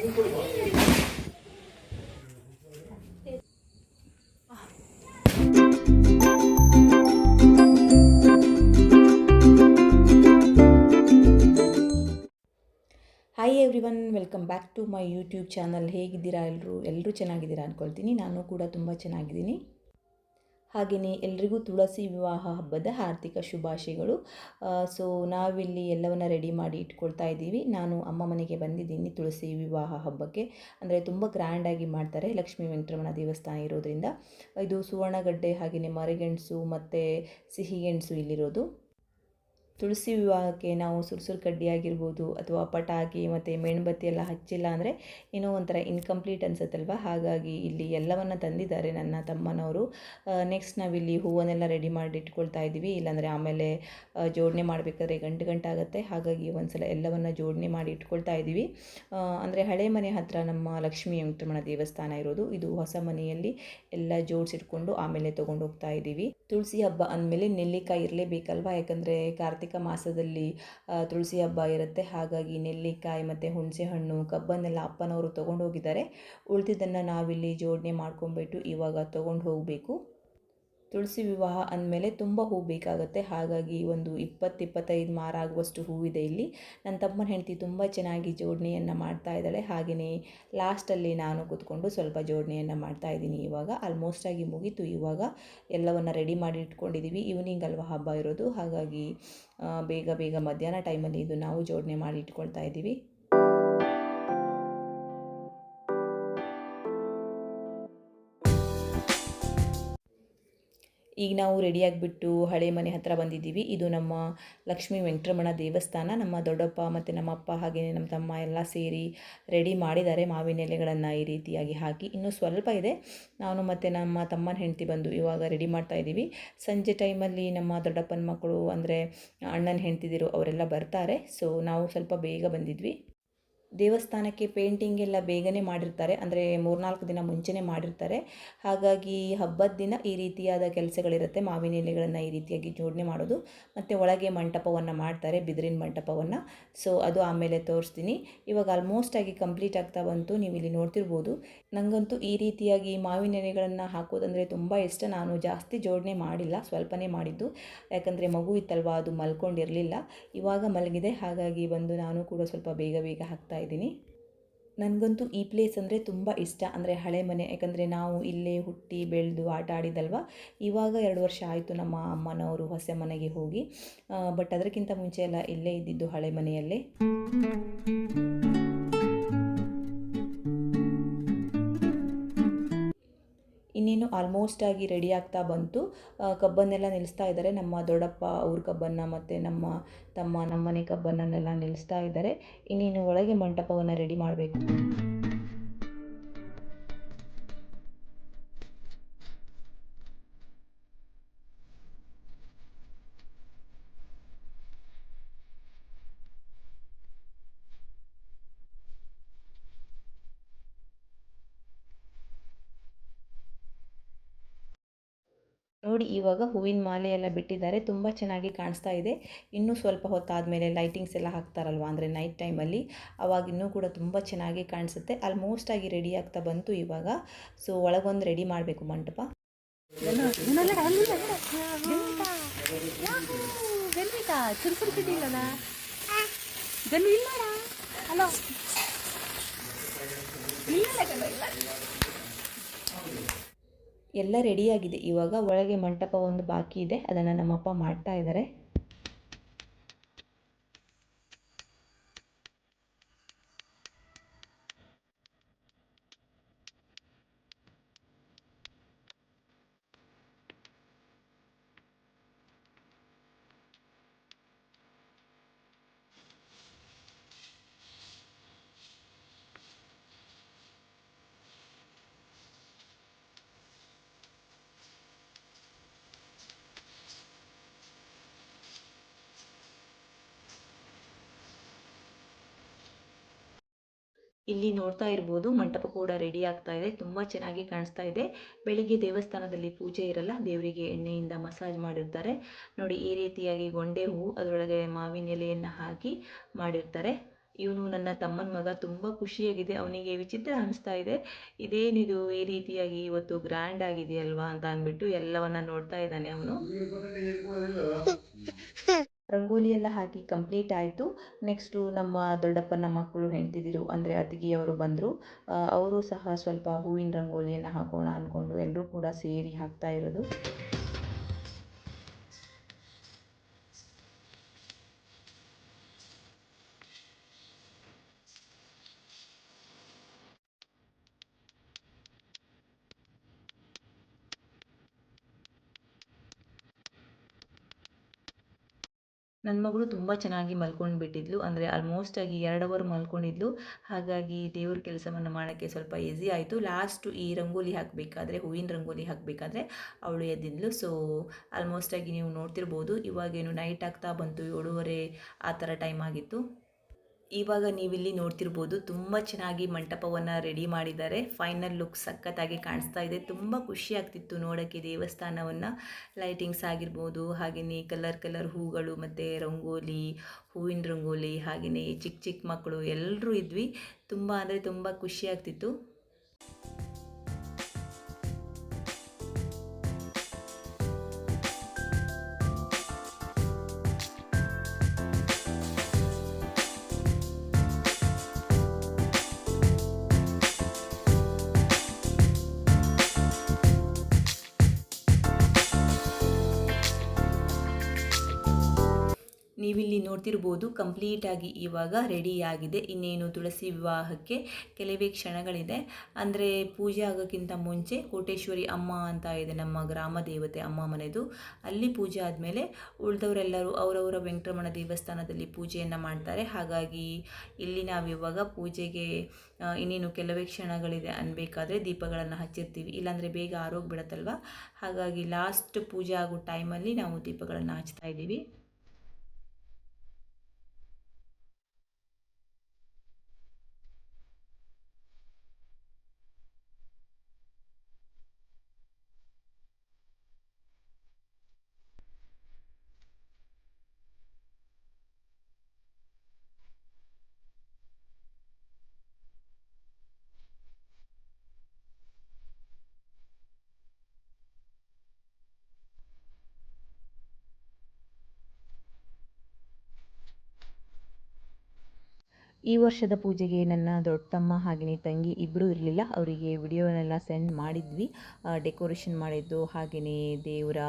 Hi everyone welcome back to my YouTube channel ಹೇಗಿದ್ದೀರಾ ಎಲ್ಲರೂ ಎಲ್ಲರೂ ಚೆನ್ನಾಗಿದ್ದೀರಾ ಅಂದ್ಕೊಳ್ತೀನಿ ನಾನು ಕೂಡ ತುಂಬ ಚೆನ್ನಾಗಿದ್ದೀನಿ. ಹಾಗೆಯೇ ಎಲ್ರಿಗೂ ತುಳಸಿ ವಿವಾಹ ಹಬ್ಬದ ಹಾರ್ದಿಕ ಶುಭಾಶಯಗಳು. ಸೊ ನಾವಿಲ್ಲಿ ಎಲ್ಲವನ್ನ ರೆಡಿ ಮಾಡಿ ಇಟ್ಕೊಳ್ತಾ ಇದ್ದೀವಿ. ನಾನು ಅಮ್ಮ ಮನೆಗೆ ಬಂದಿದ್ದೀನಿ ತುಳಸಿ ವಿವಾಹ ಹಬ್ಬಕ್ಕೆ. ಅಂದರೆ ತುಂಬ ಗ್ರ್ಯಾಂಡಾಗಿ ಮಾಡ್ತಾರೆ ಲಕ್ಷ್ಮೀ ವೆಂಕಟರಮಣ ದೇವಸ್ಥಾನ ಇರೋದ್ರಿಂದ. ಇದು ಸುವರ್ಣಗಡ್ಡೆ ಹಾಗೆಯೇ ಮರಿಗೆಣಸು ಮತ್ತು ಸಿಹಿಗೆಣಸು ಇಲ್ಲಿರೋದು. ತುಳಸಿ ವಿವಾಹಕ್ಕೆ ನಾವು ಸುರ್ಸುರು ಕಡ್ಡಿ ಆಗಿರ್ಬೋದು ಅಥವಾ ಪಟಾಕಿ ಮತ್ತು ಮೇಣಬತ್ತಿ ಎಲ್ಲ ಹಚ್ಚಿಲ್ಲ ಅಂದರೆ ಏನೋ ಒಂಥರ ಇನ್ಕಂಪ್ಲೀಟ್ ಅನಿಸುತ್ತಲ್ವ? ಹಾಗಾಗಿ ಇಲ್ಲಿ ಎಲ್ಲವನ್ನು ತಂದಿದ್ದಾರೆ ನನ್ನ ತಮ್ಮನವರು. ನೆಕ್ಸ್ಟ್ ನಾವಿಲ್ಲಿ ಹೂವನ್ನೆಲ್ಲ ರೆಡಿ ಮಾಡಿ ಇಟ್ಕೊಳ್ತಾ ಇದ್ದೀವಿ. ಇಲ್ಲಾಂದರೆ ಆಮೇಲೆ ಜೋಡಣೆ ಮಾಡಬೇಕಾದ್ರೆ ಗಂಟು ಗಂಟಾಗುತ್ತೆ ಹಾಗಾಗಿ ಒಂದ್ಸಲ ಎಲ್ಲವನ್ನು ಜೋಡಣೆ ಮಾಡಿ ಇಟ್ಕೊಳ್ತಾ ಇದ್ದೀವಿ. ಅಂದರೆ ಹಳೆ ಮನೆ ಹತ್ತಿರ ನಮ್ಮ ಲಕ್ಷ್ಮೀ ವೆಂಕಟರಮಣ ದೇವಸ್ಥಾನ ಇರೋದು. ಇದು ಹೊಸ ಮನೆಯಲ್ಲಿ ಎಲ್ಲ ಜೋಡಿಸಿಟ್ಕೊಂಡು ಆಮೇಲೆ ತೊಗೊಂಡು ಹೋಗ್ತಾ ಇದ್ದೀವಿ. ತುಳಸಿ ಹಬ್ಬ ಅಂದಮೇಲೆ ನೆಲ್ಲಿಕಾಯಿ ಇರಲೇಬೇಕಲ್ವಾ? ಯಾಕಂದರೆ ಕಾರ್ತಿಕ ಮಾಸದಲ್ಲಿ ತುಳಸಿ ಹಬ್ಬ ಇರುತ್ತೆ. ಹಾಗಾಗಿ ನೆಲ್ಲಿಕಾಯಿ ಮತ್ತು ಹುಣಸೆ ಹಣ್ಣು ಕಬ್ಬನ್ನೆಲ್ಲ ಅಪ್ಪನವರು ತೊಗೊಂಡು ಹೋಗಿದ್ದಾರೆ ಉಳಿದಿದ್ದನ್ನು ನಾವಿಲ್ಲಿ ಜೋಡಣೆ ಮಾಡ್ಕೊಂಬಿಟ್ಟು ಇವಾಗ ತೊಗೊಂಡು ಹೋಗಬೇಕು. ತುಳಸಿ ವಿವಾಹ ಅಂದಮೇಲೆ ತುಂಬ ಹೂ ಬೇಕಾಗುತ್ತೆ. ಹಾಗಾಗಿ ಒಂದು ಇಪ್ಪತ್ತು ಇಪ್ಪತ್ತೈದು ಮಾರ ಆಗುವಷ್ಟು ಹೂವಿದೆ ಇಲ್ಲಿ. ನನ್ನ ತಮ್ಮನ ಹೆಂಡತಿ ತುಂಬ ಚೆನ್ನಾಗಿ ಜೋಡಣೆಯನ್ನು ಮಾಡ್ತಾ ಇದ್ದಾಳೆ. ಹಾಗೆಯೇ ಲಾಸ್ಟಲ್ಲಿ ನಾನು ಕೂತ್ಕೊಂಡು ಸ್ವಲ್ಪ ಜೋಡಣೆಯನ್ನು ಮಾಡ್ತಾ ಇದ್ದೀನಿ ಇವಾಗ. ಆಲ್ಮೋಸ್ಟ್ ಆಗಿ ಮುಗೀತು ಇವಾಗ. ಎಲ್ಲವನ್ನು ರೆಡಿ ಮಾಡಿ ಇಟ್ಕೊಂಡಿದ್ದೀವಿ ಈವ್ನಿಂಗ್ ಅಲ್ವಾ ಹಬ್ಬ ಇರೋದು. ಹಾಗಾಗಿ ಬೇಗ ಬೇಗ ಮಧ್ಯಾಹ್ನ ಟೈಮಲ್ಲಿ ಇದು ನಾವು ಜೋಡಣೆ ಮಾಡಿ ಇಟ್ಕೊಳ್ತಾ ಇದ್ದೀವಿ. ಈಗ ನಾವು ರೆಡಿಯಾಗಿಬಿಟ್ಟು ಹಳೆ ಮನೆ ಹತ್ರ ಬಂದಿದ್ದೀವಿ. ಇದು ನಮ್ಮ ಲಕ್ಷ್ಮೀ ವೆಂಕಟರಮಣ ದೇವಸ್ಥಾನ. ನಮ್ಮ ದೊಡ್ಡಪ್ಪ ಮತ್ತು ನಮ್ಮ ಅಪ್ಪ ಹಾಗೆಯೇ ನಮ್ಮ ತಮ್ಮ ಎಲ್ಲ ಸೇರಿ ರೆಡಿ ಮಾಡಿದ್ದಾರೆ ಮಾವಿನ ಎಲೆಗಳನ್ನು ಈ ರೀತಿಯಾಗಿ ಹಾಕಿ. ಇನ್ನೂ ಸ್ವಲ್ಪ ಇದೆ. ನಾನು ಮತ್ತು ನಮ್ಮ ತಮ್ಮನ ಹೆಂಡತಿ ಬಂದು ಇವಾಗ ರೆಡಿ ಮಾಡ್ತಾ ಇದ್ದೀವಿ. ಸಂಜೆ ಟೈಮಲ್ಲಿ ನಮ್ಮ ದೊಡ್ಡಪ್ಪನ ಮಕ್ಕಳು ಅಂದರೆ ಅಣ್ಣನ ಹೆಂಡ್ತಿದಿರು ಅವರೆಲ್ಲ ಬರ್ತಾರೆ. ಸೊ ನಾವು ಸ್ವಲ್ಪ ಬೇಗ ಬಂದಿದ್ವಿ. ದೇವಸ್ಥಾನಕ್ಕೆ ಪೇಂಟಿಂಗ್ ಎಲ್ಲ ಬೇಗನೆ ಮಾಡಿರ್ತಾರೆ. ಅಂದರೆ ಮೂರ್ನಾಲ್ಕು ದಿನ ಮುಂಚೆನೇ ಮಾಡಿರ್ತಾರೆ. ಹಾಗಾಗಿ ಹಬ್ಬದ ದಿನ ಈ ರೀತಿಯಾದ ಕೆಲಸಗಳಿರುತ್ತೆ. ಮಾವಿನ ಎಲೆಗಳನ್ನು ಈ ರೀತಿಯಾಗಿ ಜೋಡಣೆ ಮಾಡೋದು. ಮತ್ತು ಒಳಗೆ ಮಂಟಪವನ್ನು ಮಾಡ್ತಾರೆ, ಬಿದಿರಿನ ಮಂಟಪವನ್ನು. ಸೊ ಅದು ಆಮೇಲೆ ತೋರಿಸ್ತೀನಿ. ಇವಾಗ ಆಲ್ಮೋಸ್ಟ್ ಆಗಿ ಕಂಪ್ಲೀಟ್ ಆಗ್ತಾ ಬಂತು. ನೀವು ಇಲ್ಲಿ ನೋಡ್ತಿರ್ಬೋದು. ನನಗಂತೂ ಈ ರೀತಿಯಾಗಿ ಮಾವಿನ ಎಲೆಗಳನ್ನು ಹಾಕೋದಂದರೆ ತುಂಬ ಇಷ್ಟ. ನಾನು ಜಾಸ್ತಿ ಜೋಡಣೆ ಮಾಡಿಲ್ಲ. ಸ್ವಲ್ಪನೇ ಮಾಡಿದ್ದು. ಯಾಕಂದರೆ ಮಗು ಇತ್ತಲ್ವ, ಅದು ಮಲ್ಕೊಂಡಿರಲಿಲ್ಲ. ಇವಾಗ ಮಲಗಿದೆ. ಹಾಗಾಗಿ ಬಂದು ನಾನು ಕೂಡ ಸ್ವಲ್ಪ ಬೇಗ ಬೇಗ ಹಾಕ್ತಾ ಇದ್ದೀನಿ. ನನಗಂತೂ ಈ ಪ್ಲೇಸ್ ಅಂದರೆ ತುಂಬ ಇಷ್ಟ. ಅಂದರೆ ಹಳೆ ಮನೆ, ಯಾಕಂದರೆ ನಾವು ಇಲ್ಲೇ ಹುಟ್ಟಿ ಬೆಳೆದು ಆಟ ಆಡಿದಲ್ವ? ಇವಾಗ ಎರಡು ವರ್ಷ ಆಯಿತು ನಮ್ಮ ಅಮ್ಮನವರು ಹೊಸ ಮನೆಗೆ ಹೋಗಿ. ಬಟ್ ಅದಕ್ಕಿಂತ ಮುಂಚೆ ಎಲ್ಲ ಇಲ್ಲೇ ಇದ್ದಿದ್ದು ಹಳೆ ಮನೆಯಲ್ಲೇ. ಆಲ್ಮೋಸ್ಟ್ ಆಗಿ ರೆಡಿ ಆಗ್ತಾ ಬಂತು. ಕಬ್ಬನ್ನೆಲ್ಲ ನಿಲ್ಲಿಸ್ತಾ ಇದ್ದಾರೆ. ನಮ್ಮ ದೊಡ್ಡಪ್ಪ ಅವ್ರ ಕಬ್ಬನ್ನು ಮತ್ತು ನಮ್ಮ ತಮ್ಮ ನಮ್ಮನೆ ಕಬ್ಬನ್ನೆಲ್ಲ ನಿಲ್ಲಿಸ್ತಾ ಇದ್ದಾರೆ. ಇನ್ನೇನು ಒಳಗೆ ಮಂಟಪವನ್ನು ರೆಡಿ ಮಾಡಬೇಕು. ನೋಡಿ ಇವಾಗ ಹೂವಿನ ಮಾಲೆ ಎಲ್ಲ ಬಿಟ್ಟಿದ್ದಾರೆ. ತುಂಬ ಚೆನ್ನಾಗಿ ಕಾಣಿಸ್ತಾ ಇದೆ. ಇನ್ನೂ ಸ್ವಲ್ಪ ಹೊತ್ತಾದಮೇಲೆ ಲೈಟಿಂಗ್ಸ್ ಎಲ್ಲ ಹಾಕ್ತಾರಲ್ವ? ಅಂದರೆ ನೈಟ್ ಟೈಮಲ್ಲಿ ಅವಾಗ ಇನ್ನೂ ಕೂಡ ತುಂಬ ಚೆನ್ನಾಗಿ ಕಾಣಿಸುತ್ತೆ. ಆಲ್ಮೋಸ್ಟ್ ಆಗಿ ರೆಡಿ ಆಗ್ತಾ ಬಂತು ಇವಾಗ. ಸೊ ಒಳಗೊಂದು ರೆಡಿ ಮಾಡಬೇಕು ಮಂಟಪ. ಗನ್ವಿತಾ ಎಲ್ಲ ರೆಡಿಯಾಗಿದೆ ಇವಾಗ ಒಳಗೆ ಮಂಟಪ ಒಂದು ಬಾಕಿ ಇದೆ. ಅದನ್ನು ನಮ್ಮಪ್ಪ ಮಾಡ್ತಾ ಇದ್ದಾರೆ ಇಲ್ಲಿ ನೋಡ್ತಾ ಇರ್ಬೋದು, ಮಂಟಪ ಕೂಡ ರೆಡಿ ಆಗ್ತಾ ಇದೆ, ತುಂಬಾ ಚೆನ್ನಾಗಿ ಕಾಣಿಸ್ತಾ ಇದೆ. ಬೆಳಿಗ್ಗೆ ದೇವಸ್ಥಾನದಲ್ಲಿ ಪೂಜೆ ಇರಲ್ಲ, ದೇವರಿಗೆ ಎಣ್ಣೆಯಿಂದ ಮಸಾಜ್ ಮಾಡಿರ್ತಾರೆ. ನೋಡಿ, ಈ ರೀತಿಯಾಗಿ ಗೊಂಡೆ ಹೂ ಅದರೊಳಗೆ ಮಾವಿನ ಎಲೆಯನ್ನು ಹಾಕಿ ಮಾಡಿರ್ತಾರೆ. ಇವನು ನನ್ನ ತಮ್ಮನ ಮಗ, ತುಂಬ ಖುಷಿಯಾಗಿದೆ, ಅವನಿಗೆ ವಿಚಿತ್ರ ಅನಿಸ್ತಾ ಇದೆ. ಇದೇನಿದು ಈ ರೀತಿಯಾಗಿ ಇವತ್ತು ಗ್ರ್ಯಾಂಡ್ ಆಗಿದೆಯಲ್ವಾ ಅಂತ ಅಂದ್ಬಿಟ್ಟು ಎಲ್ಲವನ್ನ ನೋಡ್ತಾ ಇದ್ದಾನೆ ಅವನು. ರಂಗೋಲಿ ಎಲ್ಲ ಹಾಕಿ ಕಂಪ್ಲೀಟ್ ಆಯಿತು. ನೆಕ್ಸ್ಟು ನಮ್ಮ ದೊಡ್ಡಪ್ಪನ ಮಕ್ಕಳು ಹೆಂಡ್ತಿದಿರು, ಅಂದರೆ ಅತ್ತಿಗೆಯವರು ಬಂದರು. ಅವರು ಸಹ ಸ್ವಲ್ಪ ಹೂವಿನ ರಂಗೋಲಿಯನ್ನು ಹಾಕೋಣ ಅಂದ್ಕೊಂಡು ಎಲ್ಲರೂ ಕೂಡ ಸೇರಿ ಹಾಕ್ತಾ ಇರೋದು. ನನ್ನ ಮಗಳು ತುಂಬ ಚೆನ್ನಾಗಿ ಮಲ್ಕೊಂಡು ಬಿಟ್ಟಿದ್ಲು ಅಂದರೆ ಆಲ್ಮೋಸ್ಟ್ ಆಗಿ ಎರಡು ಅವರ್ ಮಲ್ಕೊಂಡಿದ್ಲು. ಹಾಗಾಗಿ ದೇವ್ರ ಕೆಲಸವನ್ನು ಮಾಡೋಕ್ಕೆ ಸ್ವಲ್ಪ ಈಸಿ ಆಯಿತು. ಲಾಸ್ಟು ಈ ರಂಗೋಲಿ ಹಾಕಬೇಕಾದ್ರೆ, ಹೂವಿನ ರಂಗೋಲಿ ಹಾಕಬೇಕಾದ್ರೆ ಅವಳು ಎದ್ದಿದ್ಲು. ಸೊ ಆಲ್ಮೋಸ್ಟ್ ಆಗಿ ನೀವು ನೋಡ್ತಿರ್ಬೋದು. ಇವಾಗೇನು ನೈಟ್ ಆಗ್ತಾ ಬಂತು, ಏಳುವರೆ ಆ ಥರ ಟೈಮ್ ಆಗಿತ್ತು. ಇವಾಗ ನೀವಿಲ್ಲಿ ನೋಡ್ತಿರ್ಬೋದು ತುಂಬ ಚೆನ್ನಾಗಿ ಮಂಟಪವನ್ನು ರೆಡಿ ಮಾಡಿದ್ದಾರೆ. ಫೈನಲ್ ಲುಕ್ ಸಖತ್ತಾಗಿ ಕಾಣಿಸ್ತಾ ಇದೆ. ತುಂಬ ಖುಷಿ ಆಗ್ತಿತ್ತು ನೋಡೋಕ್ಕೆ ದೇವಸ್ಥಾನವನ್ನು. ಲೈಟಿಂಗ್ಸ್ ಆಗಿರ್ಬೋದು ಹಾಗೆಯೇ ಕಲರ್ ಕಲರ್ ಹೂಗಳು ಮತ್ತು ರಂಗೋಲಿ, ಹೂವಿನ ರಂಗೋಲಿ ಹಾಗೆಯೇ ಚಿಕ್ಕ ಚಿಕ್ಕ ಮಕ್ಕಳು ಎಲ್ಲರೂ ಇದ್ವಿ. ತುಂಬ ಅಂದರೆ ತುಂಬ ಖುಷಿ ಆಗ್ತಿತ್ತು. ನೀವಿಲ್ಲಿ ನೋಡ್ತಿರ್ಬೋದು ಕಂಪ್ಲೀಟಾಗಿ ಇವಾಗ ರೆಡಿಯಾಗಿದೆ. ಇನ್ನೇನು ತುಳಸಿ ವಿವಾಹಕ್ಕೆ ಕೆಲವೇ ಕ್ಷಣಗಳಿದೆ. ಅಂದರೆ ಪೂಜೆ ಆಗೋಕ್ಕಿಂತ ಮುಂಚೆ ಕೋಟೇಶ್ವರಿ ಅಮ್ಮ ಅಂತ ಇದೆ ನಮ್ಮ ಗ್ರಾಮ ದೇವತೆ ಅಮ್ಮ ಮನೆದು. ಅಲ್ಲಿ ಪೂಜೆ ಆದಮೇಲೆ ಉಳಿದವರೆಲ್ಲರೂ ಅವರವರ ವೆಂಕಟರಮಣ ದೇವಸ್ಥಾನದಲ್ಲಿ ಪೂಜೆಯನ್ನು ಮಾಡ್ತಾರೆ. ಹಾಗಾಗಿ ಇಲ್ಲಿ ನಾವಿವಾಗ ಪೂಜೆಗೆ ಇನ್ನೇನು ಕೆಲವೇ ಕ್ಷಣಗಳಿದೆ ಅನ್ಬೇಕಾದ್ರೆ ದೀಪಗಳನ್ನು ಹಚ್ಚಿರ್ತೀವಿ. ಇಲ್ಲಾಂದರೆ ಬೇಗ ಆರೋಗ್ಬಿಡತ್ತಲ್ವ? ಹಾಗಾಗಿ ಲಾಸ್ಟ್ ಪೂಜೆ ಆಗೋ ಟೈಮಲ್ಲಿ ನಾವು ದೀಪಗಳನ್ನು ಹಚ್ತಾ ಇದ್ದೀವಿ. ಈ ವರ್ಷದ ಪೂಜೆಗೆ ನನ್ನ ದೊಡ್ಡಮ್ಮ ಹಾಗೆಯೇ ತಂಗಿ ಇಬ್ಬರೂ ಇರಲಿಲ್ಲ. ಅವರಿಗೆ ವಿಡಿಯೋನೆಲ್ಲ ಸೆಂಡ್ ಮಾಡಿದ್ವಿ. ಡೆಕೋರೇಷನ್ ಮಾಡಿದ್ದು, ಹಾಗೆಯೇ ದೇವರ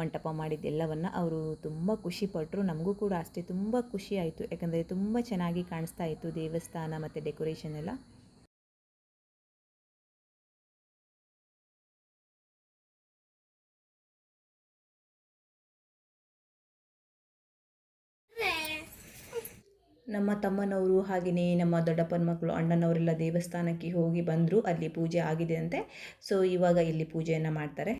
ಮಂಟಪ ಮಾಡಿದ್ದೆಲ್ಲವನ್ನು ಅವರು ತುಂಬ ಖುಷಿಪಟ್ಟರು ನಮಗೂ ಕೂಡ ಅಷ್ಟೇ ತುಂಬ ಖುಷಿಯಾಯಿತು ಯಾಕಂದರೆ ತುಂಬ ಚೆನ್ನಾಗಿ ಕಾಣಿಸ್ತಾ ಇತ್ತು ದೇವಸ್ಥಾನ ಮತ್ತು ಡೆಕೋರೇಷನ್ ಎಲ್ಲ. ನಮ್ಮ ತಮ್ಮನವರು ಹಾಗೆಯೇ ನಮ್ಮ ದೊಡ್ಡಪ್ಪನ ಮಕ್ಕಳು ಅಣ್ಣನವರೆಲ್ಲ ದೇವಸ್ಥಾನಕ್ಕೆ ಹೋಗಿ ಬಂದರು. ಅಲ್ಲಿ ಪೂಜೆ ಆಗಿದೆ ಅಂತೆ. ಸೊ ಇವಾಗ ಇಲ್ಲಿ ಪೂಜೆಯನ್ನು ಮಾಡ್ತಾರೆ.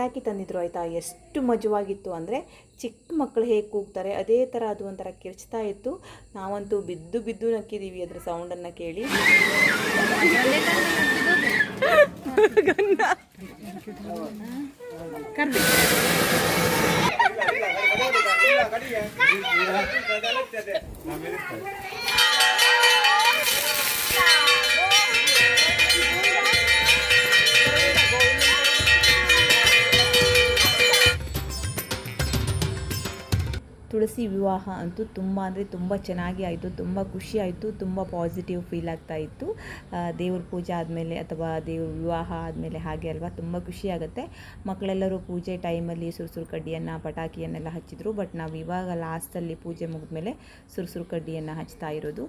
ಪಟಾಕಿ ತಂದಿದ್ರು ಆಯಿತಾ? ಎಷ್ಟು ಮಜವಾಗಿತ್ತು ಅಂದರೆ ಚಿಕ್ಕ ಮಕ್ಕಳು ಹೇಗೆ ಕೂಗ್ತಾರೆ ಅದೇ ಥರ ಅದು ಒಂಥರ ಕಿರ್ಚ್ತಾ ಇತ್ತು. ನಾವಂತೂ ಬಿದ್ದು ಬಿದ್ದು ನಕ್ಕಿದ್ದೀವಿ ಅದ್ರ ಸೌಂಡನ್ನು ಕೇಳಿ. ತುಳಸಿ ವಿವಾಹ ಅಂತೂ ತುಂಬ ಅಂದರೆ ತುಂಬ ಚೆನ್ನಾಗಿ ಆಯಿತು, ತುಂಬ ಖುಷಿ ಆಯಿತು, ತುಂಬ ಪಾಸಿಟಿವ್ ಫೀಲ್ ಆಗ್ತಾ ಇತ್ತು. ದೇವ್ರ ಪೂಜೆ ಆದಮೇಲೆ ಅಥವಾ ದೇವ್ರ ವಿವಾಹ ಆದಮೇಲೆ ಹಾಗೆ ಅಲ್ವಾ, ತುಂಬ ಖುಷಿ ಆಗುತ್ತೆ. ಮಕ್ಕಳೆಲ್ಲರೂ ಪೂಜೆ ಟೈಮಲ್ಲಿ ಸುರುಸುರು ಕಡ್ಡಿಯನ್ನು, ಪಟಾಕಿಯನ್ನೆಲ್ಲ ಹಚ್ಚಿದ್ರು, ಬಟ್ ನಾವು ಇವಾಗ ಲಾಸ್ಟಲ್ಲಿ ಪೂಜೆ ಮುಗಿದ್ಮೇಲೆ ಸುರುಸುರು ಕಡ್ಡಿಯನ್ನು ಹಚ್ತಾ ಇರೋದು.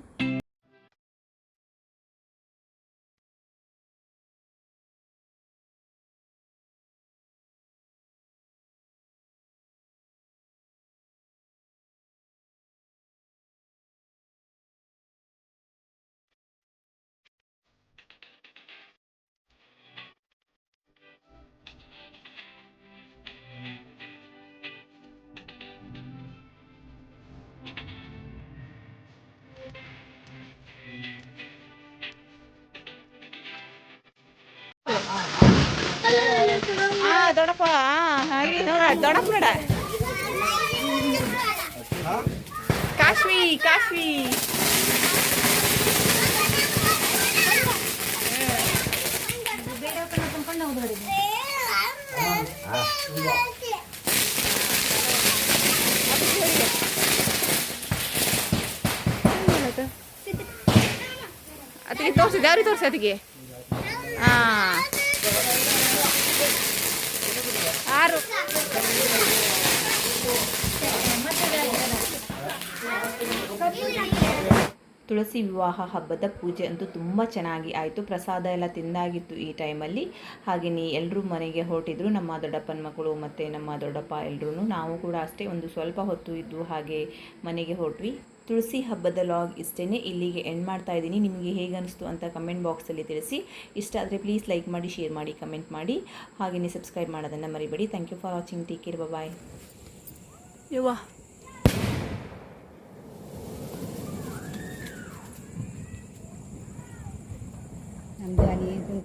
ಆ ದೊಡ್ಡಪ್ಪ ಹಾಗೆ ನೋಡ ದೊಡ್ಡಪ್ಪ ನೋಡ ಕಾಶ್ಮಿ ಕಾಶ್ಮಿ. ಅದಕ್ಕೆ ತೋರಿಸಿ ದಾರಿ ತೋರಿಸಿ ಅದಕ್ಕೆ? ಹಾಂ Thank you. ತುಳಸಿ ವಿವಾಹ ಹಬ್ಬದ ಪೂಜೆ ಅಂತೂ ತುಂಬ ಚೆನ್ನಾಗಿ ಆಯಿತು. ಪ್ರಸಾದ ಎಲ್ಲ ತಿಂದಾಗಿತ್ತು ಈ ಟೈಮಲ್ಲಿ. ಹಾಗೆಯೇ ಎಲ್ಲರೂ ಮನೆಗೆ ಹೊರಟಿದ್ರು. ನಮ್ಮ ದೊಡ್ಡಪ್ಪನ ಮಕ್ಕಳು ಮತ್ತು ನಮ್ಮ ದೊಡ್ಡಪ್ಪ ಎಲ್ಲರೂ ನಾವು ಕೂಡ ಅಷ್ಟೇ ಒಂದು ಸ್ವಲ್ಪ ಹೊತ್ತು ಇದ್ದು ಹಾಗೆ ಮನೆಗೆ ಹೊರಟ್ವಿ. ತುಳಸಿ ಹಬ್ಬದ ಲಾಗ್ ಇಷ್ಟೇ ಇಲ್ಲಿಗೆ ಎಂಡ್ ಮಾಡ್ತಾ ಇದ್ದೀನಿ. ನಿಮಗೆ ಹೇಗೆ ಅನಿಸ್ತು ಅಂತ ಕಮೆಂಟ್ ಬಾಕ್ಸಲ್ಲಿ ತಿಳಿಸಿ. ಇಷ್ಟ ಆದರೆ ಪ್ಲೀಸ್ ಲೈಕ್ ಮಾಡಿ ಶೇರ್ ಮಾಡಿ ಕಮೆಂಟ್ ಮಾಡಿ. ಹಾಗೆಯೇ ಸಬ್ಸ್ಕ್ರೈಬ್ ಮಾಡೋದನ್ನು ಮರಿಬೇಡಿ. Thank you for watching take care bye ಯವ್ವ. Daniel.